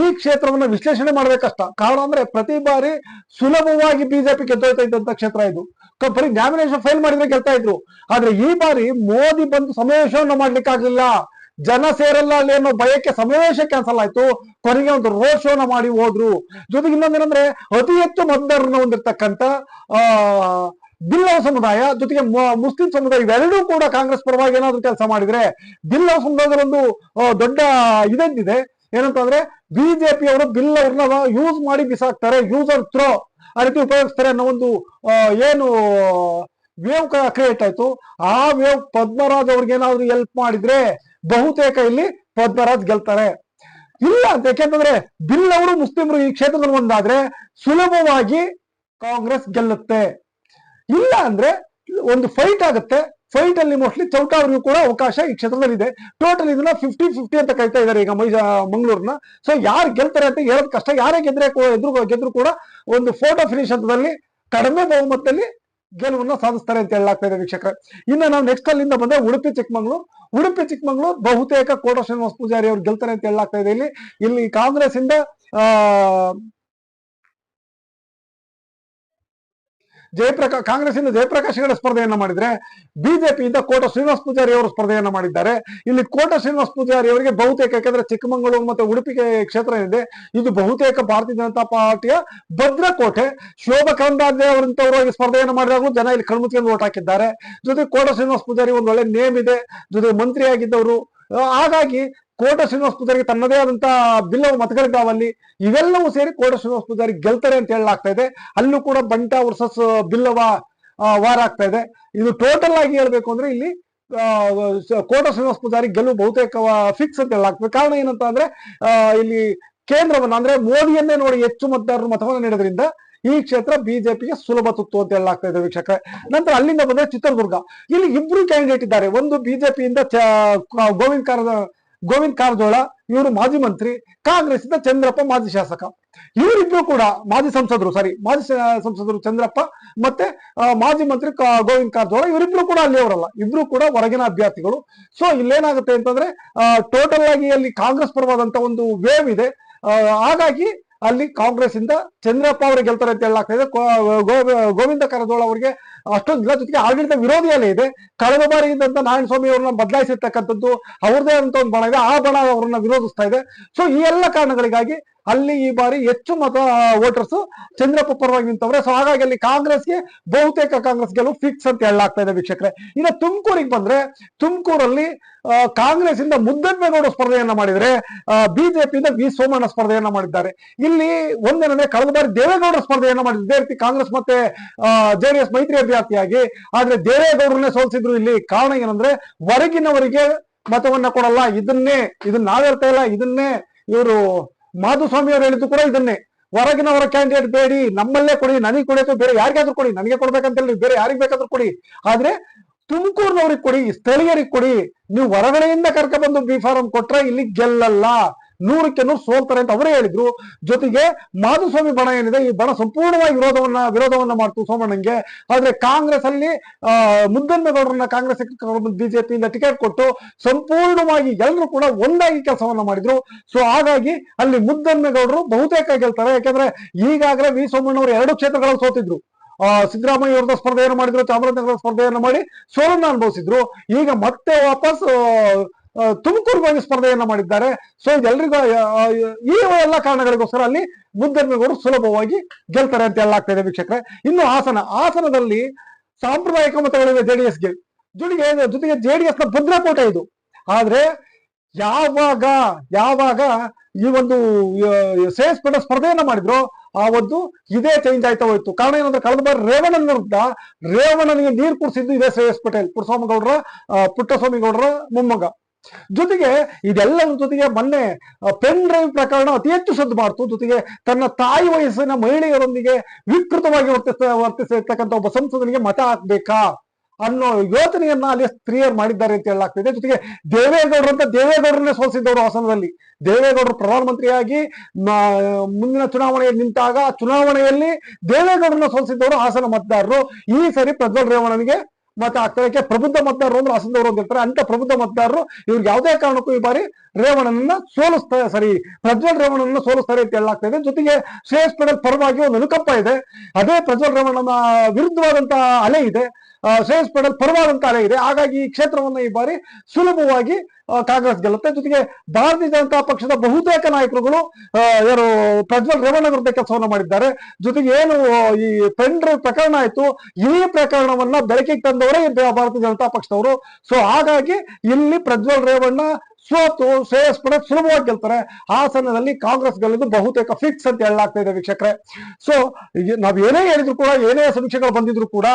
ಈ ಕ್ಷೇತ್ರವನ್ನ ವಿಶ್ಲೇಷಣೆ ಮಾಡ್ಬೇಕಷ್ಟ. ಕಾರಣ ಅಂದ್ರೆ ಪ್ರತಿ ಬಾರಿ ಸುಲಭವಾಗಿ ಬಿಜೆಪಿ ಗೆದ್ದೋಯ್ತಾ ಇದ್ದಂತ ಕ್ಷೇತ್ರ ಇದು. ಬರೀ ನ್ಯಾಮಿನೇಷನ್ ಫೈಲ್ ಮಾಡಿದ್ರೆ ಗೆಲ್ತಾ ಇದ್ರು. ಆದ್ರೆ ಈ ಬಾರಿ ಮೋದಿ ಬಂದು ಸಮಾವೇಶವನ್ನು ಮಾಡ್ಲಿಕ್ಕೆ ಆಗ್ಲಿಲ್ಲ. ಜನ ಸೇರಲ್ಲ ಅಲ್ಲಿ ಅನ್ನೋ ಭಯಕ್ಕೆ ಸಮಾವೇಶ ಕ್ಯಾನ್ಸಲ್ ಆಯ್ತು. ಕೊನೆಗೆ ಒಂದು ರೋಡ್ ಶೋನ ಮಾಡಿ ಹೋದ್ರು. ಜೊತೆಗೆ ಇನ್ನೊಂದೇನಂದ್ರೆ ಅತಿ ಹೆಚ್ಚು ಮತದಾರರನ್ನ ಹೊಂದಿರ್ತಕ್ಕಂಥ, ಆ ಬಿಲ್ಲವ ಸಮುದಾಯ, ಜೊತೆಗೆ ಮುಸ್ಲಿಂ ಸಮುದಾಯ ಇವೆರಡೂ ಕೂಡ ಕಾಂಗ್ರೆಸ್ ಪರವಾಗಿ ಏನಾದ್ರು ಕೆಲಸ ಮಾಡಿದ್ರೆ ಬಿಲ್ಲವ ಸಮುದಾಯದ ಒಂದು ದೊಡ್ಡ ಇದಂತಿದೆ. ಏನಂತಂದ್ರೆ ಬಿಜೆಪಿ ಅವರು ಬಿಲ್ ಅವ್ರನ್ನ ಯೂಸ್ ಮಾಡಿ ಬಿಸಾಕ್ತಾರೆ ಯೂಸರ್ ಥ್ರೋ ಆ ರೀತಿ ಉಪಯೋಗಿಸ್ತಾರೆ ಅನ್ನೋ ಒಂದು ಏನು ವೇವ್ ಕ್ರಿಯೇಟ್ ಆಯ್ತು. ಆ ವೇವ್ ಪದ್ಮರಾಜ್ ಅವ್ರಿಗೆ ಏನಾದ್ರು ಹೆಲ್ಪ್ ಮಾಡಿದ್ರೆ ಬಹುತೇಕ ಇಲ್ಲಿ ಪದ್ಮರಾಜ್ ಗೆಲ್ತಾರೆ. ಇಲ್ಲ ಅಂತ ಯಾಕೆಂತಂದ್ರೆ ಬಿಲ್ ಅವರು ಮುಸ್ಲಿಮರು ಈ ಕ್ಷೇತ್ರದಲ್ಲಿ ಒಂದಾದ್ರೆ ಸುಲಭವಾಗಿ ಕಾಂಗ್ರೆಸ್ ಗೆಲ್ಲುತ್ತೆ. ಇಲ್ಲ ಅಂದ್ರೆ ಒಂದು ಫೈಟ್ ಆಗುತ್ತೆ. ಫೈಟ್ ಅಲ್ಲಿ ಮೋಸ್ಟ್ಲಿ ಚೌಟ ಅವರಿಗೂ ಕೂಡ ಅವಕಾಶ ಈ ಕ್ಷೇತ್ರದಲ್ಲಿ ಇದೆ ಟೋಟಲ್ ಇದನ್ನ ಫಿಫ್ಟಿ ಫಿಫ್ಟಿ ಅಂತ ಕರಿತಾ ಇದ್ದಾರೆ ಈಗ ಮೈ ಮಂಗಳೂರ್ನ. ಸೊ ಯಾರು ಗೆಲ್ತಾರೆ ಅಂತ ಹೇಳೋದ್ ಕಷ್ಟ. ಯಾರೇ ಗೆದ್ರೆ ಎದುರು ಗೆದ್ರು ಕೂಡ ಒಂದು ಫೋಟೋ ಫಿನಿಶ್ ಹಂತದಲ್ಲಿ ಕಡಿಮೆ ಬಹುಮತದಲ್ಲಿ ಗೆಲುವನ್ನ ಸಾಧಿಸ್ತಾರೆ ಅಂತ ಹೇಳಲಾಗ್ತಾ ಇದೆ ವೀಕ್ಷಕರ. ಇನ್ನು ನಾವು ನೆಕ್ಸ್ಟ್ ಅಲ್ಲಿಂದ ಬಂದ್ರೆ ಉಡುಪಿ, ಚಿಕ್ಕಮಂಗ್ಳೂರು. ಉಡುಪಿ, ಚಿಕ್ಕಮಂಗ್ಳೂರು ಬಹುತೇಕ ಕೋಟ ಶ್ರೀನಿವಾಸ ಪೂಜಾರಿ ಅವರು ಗೆಲ್ತಾರೆ ಅಂತ ಹೇಳಲಾಗ್ತಾ ಇದೆ ಇಲ್ಲಿ. ಇಲ್ಲಿ ಕಾಂಗ್ರೆಸ್ ಇಂದ ಆ ಜಯಪ್ರಕಾಶ್ ಕಾಂಗ್ರೆಸ್ ಇಂದ ಜಯಪ್ರಕಾಶ್ ಹೆಗಡೆ ಸ್ಪರ್ಧೆಯನ್ನ ಮಾಡಿದ್ರೆ ಬಿಜೆಪಿಯಿಂದ ಕೋಟ ಶ್ರೀನಿವಾಸ ಪೂಜಾರಿ ಅವರು ಸ್ಪರ್ಧೆಯನ್ನ ಮಾಡಿದ್ದಾರೆ. ಇಲ್ಲಿ ಕೋಟ ಶ್ರೀನಿವಾಸ ಪೂಜಾರಿ ಅವರಿಗೆ ಬಹುತೇಕ, ಯಾಕಂದ್ರೆ ಚಿಕ್ಕಮಗಳೂರು ಮತ್ತೆ ಉಡುಪಿ ಕ್ಷೇತ್ರ ಇದೆ, ಇದು ಬಹುತೇಕ ಭಾರತೀಯ ಜನತಾ ಪಾರ್ಟಿಯ ಭದ್ರಕೋಟೆ. ಶೋಭಾ ಕರಂದಾಜೆ ಅವರಂತವರು ಸ್ಪರ್ಧೆಯನ್ನು ಮಾಡಿದಾಗ ಜನ ಇಲ್ಲಿ ಕಣ್ಮುಚ್ಕೊಂಡು ಓಟ್ ಹಾಕಿದ್ದಾರೆ. ಜೊತೆ ಕೋಟ ಶ್ರೀನಿವಾಸ ಪೂಜಾರಿ ಒಂದು ಒಳ್ಳೆ ನೇಮ್ ಇದೆ. ಜೊತೆ ಮಂತ್ರಿ ಆಗಿದ್ದವರು ಹಾಗಾಗಿ ಕೋಟ ಶ್ರೀನಿವಾಸ ಪೂಜಾರಿಗೆ ತನ್ನದೇ ಆದಂತಹ ಬಿಲ್ಲವ ಮತಗಳಿದ್ದಾವಲ್ಲಿ ಇವೆಲ್ಲವೂ ಸೇರಿ ಕೋಟ ಶ್ರೀನಿವಾಸ ಪೂಜಾರಿ ಗೆಲ್ತಾರೆ ಅಂತ ಹೇಳಲಾಗ್ತಾ ಇದೆ. ಅಲ್ಲೂ ಕೂಡ ಬಂಟ ವರ್ಸಸ್ ಬಿಲ್ಲವ ವಾರ ಆಗ್ತಾ ಇದೆ. ಇದು ಟೋಟಲ್ ಆಗಿ ಹೇಳ್ಬೇಕು ಅಂದ್ರೆ ಇಲ್ಲಿ ಕೋಟ ಶ್ರೀನಿವಾಸ ಪೂಜಾರಿ ಗೆಲುವು ಬಹುತೇಕ ಫಿಕ್ಸ್ ಅಂತ ಹೇಳಲಾಗ್ತದೆ. ಕಾರಣ ಏನಂತ ಅಂದ್ರೆ ಇಲ್ಲಿ ಕೇಂದ್ರವನ್ನ ಅಂದ್ರೆ ಮೋದಿಯನ್ನೇ ನೋಡಿ ಹೆಚ್ಚು ಮತದಾರರು ಮತವನ್ನು ನೀಡೋದ್ರಿಂದ ಈ ಕ್ಷೇತ್ರ ಬಿಜೆಪಿಗೆ ಸುಲಭ ತುತ್ತು ಅಂತ ಹೇಳಲಾಗ್ತಾ ಇದೆ ವೀಕ್ಷಕರೇ. ನಂತರ ಅಲ್ಲಿಂದ ಬಂದ್ರೆ ಚಿತ್ರದುರ್ಗ. ಇಲ್ಲಿ ಇಬ್ರು ಕ್ಯಾಂಡಿಡೇಟ್ ಇದ್ದಾರೆ. ಒಂದು ಬಿಜೆಪಿಯಿಂದ ಗೋವಿಂದ ಕಾರದ ಗೋವಿಂದ್ ಕಾರಜೋಳ, ಇವರು ಮಾಜಿ ಮಂತ್ರಿ ಕಾಂಗ್ರೆಸ್ ಚಂದ್ರಪ್ಪ ಮಾಜಿ ಶಾಸಕ. ಇವರಿಬ್ರು ಕೂಡ ಮಾಜಿ ಸಂಸದರು ಸಾರಿ ಮಾಜಿ ಸಂಸದರು ಚಂದ್ರಪ್ಪ ಮತ್ತೆ ಮಾಜಿ ಮಂತ್ರಿ ಗೋವಿಂದ ಕಾರಜೋಳ, ಇವರಿಬ್ರು ಕೂಡ ಅಲ್ಲಿ ಅವರಲ್ಲ ಇಬ್ರು ಕೂಡ ಹೊರಗಿನ ಅಭ್ಯರ್ಥಿಗಳು. ಸೊ ಇಲ್ಲೇನಾಗುತ್ತೆ ಅಂತಂದ್ರೆ ಟೋಟಲ್ ಆಗಿ ಅಲ್ಲಿ ಕಾಂಗ್ರೆಸ್ ಪರವಾದಂತ ಒಂದು ವೇವ್ ಇದೆ. ಹಾಗಾಗಿ ಅಲ್ಲಿ ಕಾಂಗ್ರೆಸ್ ಇಂದ ಚಂದ್ರಪ್ಪ ಅವರಿಗೆ ಗೆಲ್ತಾರೆ ಅಂತ ಹೇಳಲಾಗ್ತಾ ಇದೆ. ಗೋವಿಂದ ಕಾರಜೋಳ ಅವರಿಗೆ ಅಷ್ಟೊಂದಿಲ್ಲ ಜೊತೆಗೆ ಆಡಳಿತ ವಿರೋಧಿಯಲ್ಲೇ ಇದೆ. ಕಳೆದ ಬಾರಿ ಇದ್ದಂತ ನಾರಾಯಣ ಸ್ವಾಮಿ ಅವ್ರನ್ನ ಬದಲಾಯಿಸಿರ್ತಕ್ಕಂಥದ್ದು ಅವ್ರದೇ ಅಂತ ಒಂದು ಬಣ ಇದೆ. ಆ ಬಣ ಅವರನ್ನ ವಿರೋಧಿಸ್ತಾ ಇದೆ. ಸೊ ಈ ಎಲ್ಲ ಕಾರಣಗಳಿಗಾಗಿ ಅಲ್ಲಿ ಈ ಬಾರಿ ಹೆಚ್ಚು ಮತ ವೋಟರ್ಸ್ ಚಂದ್ರಪ್ಪ ಪರವಾಗಿ ನಿಂತವ್ರೆ. ಸೊ ಹಾಗಾಗಿ ಅಲ್ಲಿ ಕಾಂಗ್ರೆಸ್ಗೆ ಬಹುತೇಕ ಕಾಂಗ್ರೆಸ್ ಗೆಲುವು ಫಿಕ್ಸ್ ಅಂತ ಹೇಳಲಾಗ್ತಾ ಇದೆ ವೀಕ್ಷಕರೇ. ಇನ್ನು ತುಮಕೂರಿಗೆ ಬಂದ್ರೆ, ತುಮಕೂರಲ್ಲಿ ಕಾಂಗ್ರೆಸ್ ಇಂದ ಮುದ್ದನ್ಮೇಗೌಡ ಸ್ಪರ್ಧೆಯನ್ನ ಮಾಡಿದ್ರೆ ಬಿಜೆಪಿಯಿಂದ ವಿ ಸೋಮಣ್ಣ ಸ್ಪರ್ಧೆಯನ್ನ ಮಾಡಿದ್ದಾರೆ. ಇಲ್ಲಿ ಒಂದೇನಂದ್ರೆ ಕಳೆದ ಬಾರಿ ದೇವೇಗೌಡ ಸ್ಪರ್ಧೆಯನ್ನ ಮಾಡಿದ್ರು. ಇದೇ ರೀತಿ ಕಾಂಗ್ರೆಸ್ ಮತ್ತೆ ಜೆಡಿಎಸ್ ಮೈತ್ರಿ ಅಭ್ಯರ್ಥಿಯಾಗಿ ಆದ್ರೆ ದೇವೇಗೌಡರನ್ನೇ ಸೋಲಿಸಿದ್ರು ಇಲ್ಲಿ ಕಾರಣ ಏನಂದ್ರೆ ಹೊರಗಿನವರಿಗೆ ಮತವನ್ನ ಕೊಡಲ್ಲ, ಇದನ್ನೇ, ಇದನ್ನ ನಾವ್ ಹೇಳ್ತಾ ಇಲ್ಲ, ಇದನ್ನೇ ಇವರು ಮಾಧುಸ್ವಾಮಿ ಅವರು ಹೇಳಿದ್ದು ಕೂಡ ಇದನ್ನೇ. ಹೊರಗಿನವರ ಕ್ಯಾಂಡಿಡೇಟ್ ಬೇಡಿ, ನಮ್ಮಲ್ಲೇ ಕೊಡಿ, ನನಗೆ ಕೊಡಿ ಅಥವಾ ಬೇರೆ ಯಾರಿಗಾದ್ರೂ ಕೊಡಿ, ನನಗೆ ಕೊಡ್ಬೇಕಂತ ಹೇಳಿ ಬೇರೆ ಯಾರಿಗೆ ಬೇಕಾದ್ರೂ ಕೊಡಿ. ಆದ್ರೆ ತುಮಕೂರಿನವ್ರಿಗೆ ಕೊಡಿ, ಸ್ಥಳೀಯರಿಗೆ ಕೊಡಿ, ನೀವು ಹೊರಗಡೆಯಿಂದ ಕರ್ಕ ಬಂದು ಬಿ ಫಾರಂ ಕೊಟ್ರೆ ಇಲ್ಲಿ ಗೆಲ್ಲಲ್ಲ. ನೂರಕ್ಕೆ ನೂರು ಸೋಲ್ತಾರೆ ಅಂತ ಅವರೇ ಹೇಳಿದ್ರು. ಜೊತೆಗೆ ಮಾಧುಸ್ವಾಮಿ ಬಣ ಏನಿದೆ, ಈ ಬಣ ಸಂಪೂರ್ಣವಾಗಿ ವಿರೋಧವನ್ನ ವಿರೋಧವನ್ನ ಮಾಡ್ತು ಸೋಮಣ್ಣಂಗೆ. ಆದ್ರೆ ಕಾಂಗ್ರೆಸ್ ಅಲ್ಲಿ ಮುದ್ದನ್ನಗೌಡರನ್ನ ಕಾಂಗ್ರೆಸ್ ಬಿಜೆಪಿಯಿಂದ ಟಿಕೆಟ್ ಕೊಟ್ಟು ಸಂಪೂರ್ಣವಾಗಿ ಎಲ್ಲರೂ ಕೂಡ ಒಂದಾಗಿ ಕೆಲಸವನ್ನ ಮಾಡಿದ್ರು. ಸೊ ಹಾಗಾಗಿ ಅಲ್ಲಿ ಮುದ್ದನ್ನಗೌಡರು ಬಹುತೇಕ ಗೆಲ್ತಾರೆ. ಯಾಕಂದ್ರೆ ಈಗಾಗಲೇ ವಿ ಸೋಮಣ್ಣವರು ಎರಡು ಕ್ಷೇತ್ರಗಳಲ್ಲಿ ಸೋತಿದ್ರು. ಆ, ಸಿದ್ದರಾಮಯ್ಯ ಅವ್ರದ ಸ್ಪರ್ಧೆಯನ್ನು ಮಾಡಿದ್ರು ಚಾಮರಾಜನಗರ ಸ್ಪರ್ಧೆಯನ್ನು ಮಾಡಿ ಸೋಲನ್ನ ಅನುಭವಿಸಿದ್ರು. ಈಗ ಮತ್ತೆ ವಾಪಸ್ ತುಮಕೂರು ಹೋಗಿ ಸ್ಪರ್ಧೆಯನ್ನ ಮಾಡಿದ್ದಾರೆ. ಸೊ ಆ, ಈ ಎಲ್ಲ ಕಾರಣಗಳಿಗೋಸ್ಕರ ಅಲ್ಲಿ ಮುದ್ದನ್ಮೇಗೌಡರು ಸುಲಭವಾಗಿ ಗೆಲ್ತಾರೆ ಅಂತ ಹೇಳಲಾಗ್ತಾ ಇದೆ ವೀಕ್ಷಕರೇ. ಇನ್ನು ಹಾಸನ. ಹಾಸನದಲ್ಲಿ ಸಾಂಪ್ರದಾಯಿಕ ಮತಗಳಿವೆ ಜೆಡಿಎಸ್ಗೆ ಜೊತೆಗೆ ಜೊತೆಗೆ ಎಸ್ನ ಭದ್ರಕೋಟೆ ಇದು. ಆದ್ರೆ ಯಾವಾಗ ಯಾವಾಗ ಈ ಒಂದು ಶ್ರೇಯಸ್ಪೇಟ ಸ್ಪರ್ಧೆಯನ್ನ ಮಾಡಿದ್ರು ಆ ಒಂದು ಇದೇ ಚೇಂಜ್ ಆಯ್ತಾ ಹೋಯ್ತು. ಕಾರಣ ಏನಂದ್ರೆ ಕಳೆದ ಬಾರಿ ರೇವಣ್ಣನ ವಿರುದ್ಧ ರೇವಣ್ಣನಿಗೆ ನೀರು ಕುಡಿಸಿದ್ದು ಇದೇ ಶ್ರೇಯಸ್ ಪಟೇಲ್. ಪುಟ್ಟಸ್ವಾಮಿ ಗೌಡ್ರ ಮೊಮ್ಮಗ. ಜೊತೆಗೆ ಇದೆಲ್ಲರ ಜೊತೆಗೆ ಮೊನ್ನೆ ಪೆನ್ ಡ್ರೈವ್ ಪ್ರಕರಣ ಅತಿ ಹೆಚ್ಚು ಸದ್ದು ಮಾಡ್ತು. ಜೊತೆಗೆ ತನ್ನ ತಾಯಿ ವಯಸ್ಸಿನ ಮಹಿಳೆಯರೊಂದಿಗೆ ವಿಕೃತವಾಗಿ ವರ್ತಿಸ ವರ್ತಿಸಿರ್ತಕ್ಕಂಥ ಒಬ್ಬ ಸಂಸದನಿಗೆ ಮತ ಹಾಕ್ಬೇಕಾ ಅನ್ನೋ ಯೋಚನೆಯನ್ನ ಅಲ್ಲಿ ಸ್ತ್ರೀಯರು ಮಾಡಿದ್ದಾರೆ ಅಂತ ಹೇಳಲಾಗ್ತಿದೆ. ಜೊತೆಗೆ ದೇವೇಗೌಡರು ಅಂತ ದೇವೇಗೌಡರನ್ನೇ ಸೋಲಿಸಿದ್ದವರು ಹಾಸನದಲ್ಲಿ. ದೇವೇಗೌಡರು ಪ್ರಧಾನಮಂತ್ರಿಯಾಗಿ ಮುಂದಿನ ಚುನಾವಣೆಯಲ್ಲಿ ನಿಂತಾಗ ಚುನಾವಣೆಯಲ್ಲಿ ದೇವೇಗೌಡರನ್ನ ಸೋಲಿಸಿದ್ದವರು ಹಾಸನ ಮತದಾರರು. ಈ ಸರಿ ಪ್ರಜ್ವಲ್ ರೇವಣ್ಣನಿಗೆ ಮತ ಆಗ್ತಾರೆ ಪ್ರಬುದ್ಧ ಮತದಾರರು ಅಂದ್ರೆ ಹಾಸನದವರು ಅಂತ ಹೇಳ್ತಾರೆ ಅಂತ ಪ್ರಬುದ್ಧ ಮತದಾರರು ಇವ್ರಿಗೆ ಯಾವುದೇ ಕಾರಣಕ್ಕೂ ಈ ಬಾರಿ ರೇವಣ್ಣನನ್ನ ಸೋಲಿಸ್ತಾರೆ ಸರಿ, ಪ್ರಜ್ವಲ್ ರೇವಣನನ್ನ ಸೋಲಿಸ್ತಾರೆ ಅಂತ ಹೇಳಲಾಗ್ತಾ ಇದೆ. ಜೊತೆಗೆ ಶ್ರೇಯಸ್ ಪರವಾಗಿ ಒಂದು ಅನುಕಂಪ ಇದೆ. ಅದೇ ಪ್ರಜ್ವಲ್ ರೇವಣ್ಣನ ವಿರುದ್ಧವಾದಂತಹ ಅಲೆ ಇದೆ. ಶ್ರೇಯಸ್ ಪಟೇಲ್ ಪರವಾದಂತ ಅಲೆ ಇದೆ. ಹಾಗಾಗಿ ಈ ಕ್ಷೇತ್ರವನ್ನು ಈ ಬಾರಿ ಸುಲಭವಾಗಿ ಕಾಂಗ್ರೆಸ್ ಗೆಲ್ಲುತ್ತೆ. ಜೊತೆಗೆ ಭಾರತೀಯ ಜನತಾ ಪಕ್ಷದ ಬಹುತೇಕ ನಾಯಕರುಗಳು ಯಾರು ಪ್ರಜ್ವಲ್ ರೇವಣ್ಣ ವಿರುದ್ಧ ಕೆಲಸವನ್ನು ಮಾಡಿದ್ದಾರೆ. ಜೊತೆಗೆ ಏನು ಈ ಪೆಂಡ್ರ ಪ್ರಕರಣ ಆಯ್ತು. ಈ ಪ್ರಕರಣವನ್ನ ಬೆಳಕಿಗೆ ತಂದವರೇ ಭಾರತೀಯ ಜನತಾ ಪಕ್ಷದವರು. ಸೊ ಹಾಗಾಗಿ ಇಲ್ಲಿ ಪ್ರಜ್ವಲ್ ರೇವಣ್ಣ ಸೋತು ಶ್ರೇಯಸ್ ಪಟೇಲ್ ಸುಲಭವಾಗಿ ಗೆಲ್ತಾರೆ. ಹಾಸನದಲ್ಲಿ ಕಾಂಗ್ರೆಸ್ ಗೆಲ್ಲೋದು ಬಹುತೇಕ ಫಿಕ್ಸ್ ಅಂತ ಹೇಳಲಾಗ್ತಾ ಇದೆ ವೀಕ್ಷಕರೇ. ಸೊ ನಾವ್ ಏನೇ ಹೇಳಿದ್ರು ಕೂಡ, ಏನೇ ಸಮೀಕ್ಷೆಗಳು ಬಂದಿದ್ರು ಕೂಡ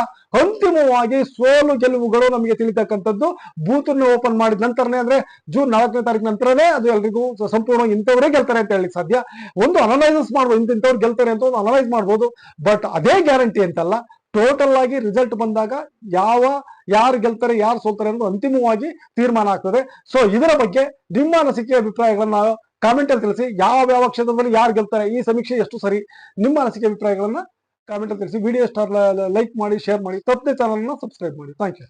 ಅಂತಿಮವಾಗಿ ಸೋಲು ಗೆಲುವುಗಳು ನಮಗೆ ತಿಳಿತಕ್ಕಂಥದ್ದು ಬೂತ್ ಓಪನ್ ಮಾಡಿದ ನಂತರನೇ ಅಂದ್ರೆ ಜೂನ್ ನಾಲ್ಕನೇ ತಾರೀಕು ನಂತರನೇ ಅದು ಎಲ್ರಿಗೂ ಸಂಪೂರ್ಣ ಇಂಥವರೇ ಗೆಲ್ತಾರೆ ಅಂತ ಹೇಳಿ ಸಾಧ್ಯ. ಒಂದು ಅನಲೈಸಸ್ ಮಾಡ್ಬೋದು ಇಂಥವ್ರು ಗೆಲ್ತಾರೆ ಅಂತ ಒಂದು ಅನಲೈಸ್ ಮಾಡ್ಬೋದು. ಬಟ್ ಅದೇ ಗ್ಯಾರಂಟಿ ಅಂತಲ್ಲ ಟೋಟಲ್ ಆಗಿ ರಿಸಲ್ಟ್ ಬಂದಾಗ ಯಾವ, ಯಾರು ಗೆಲ್ತಾರೆ, ಯಾರು ಸೋಲ್ತಾರೆ ಅನ್ನೋದು ಅಂತಿಮವಾಗಿ ತೀರ್ಮಾನ ಆಗ್ತದೆ. ಸೊ ಇದರ ಬಗ್ಗೆ ನಿಮ್ಮ ಅನಿಸಿಕೆ, ಅಭಿಪ್ರಾಯಗಳನ್ನ ಕಾಮೆಂಟ್ ಅಲ್ಲಿ ತಿಳಿಸಿ, ಯಾವ ಯಾವ ಕ್ಷೇತ್ರದಲ್ಲಿ ಯಾರು ಗೆಲ್ತಾರೆ, ಈ ಸಮೀಕ್ಷೆ ಎಷ್ಟು ಸರಿ, ನಿಮ್ಮ ಅನಿಸಿಕೆ, ಅಭಿಪ್ರಾಯಗಳನ್ನ ಕಾಮೆಂಟ್ ಅಲ್ಲಿ ತಿಳಿಸಿ. ವಿಡಿಯೋ ಸ್ಟಾರ್ ಲೈಕ್ ಮಾಡಿ ಶೇರ್ ಮಾಡಿ, ತಪ್ಪದೆ ಚಾನಲ್ ಸಬ್ಸ್ಕ್ರೈಬ್ ಮಾಡಿ. Thank you